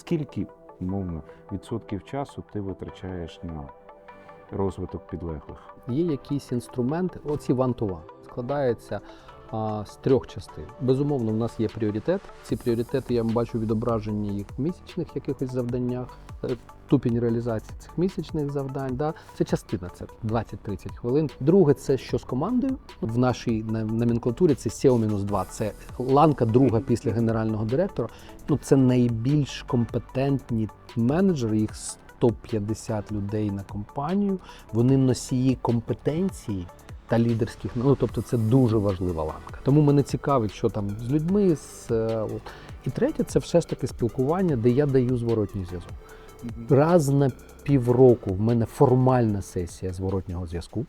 Скільки, умовно, відсотків часу ти витрачаєш на розвиток підлеглих? Є якісь інструменти, оці one-to-one, складається а, з трьох частин. Безумовно, в нас є пріоритет. Ці пріоритети я бачу відображені їх в місячних якихось завданнях. Е, Ступінь реалізації цих місячних завдань, да, це частина, це 20-30 хвилин. Друге, це що з командою. В нашій на- номенклатурі це SEO-2, це ланка друга після генерального директора. Ну, це найбільш компетентні менеджери, їх 150 людей на компанію. Вони носії компетенції та лідерських. Ну тобто це дуже важлива ланка. Тому мене цікавить, що там з людьми. З, е, от. І третє, це все ж таки спілкування, де я даю зворотній зв'язок. Раз на півроку в мене формальна сесія зворотнього зв'язку.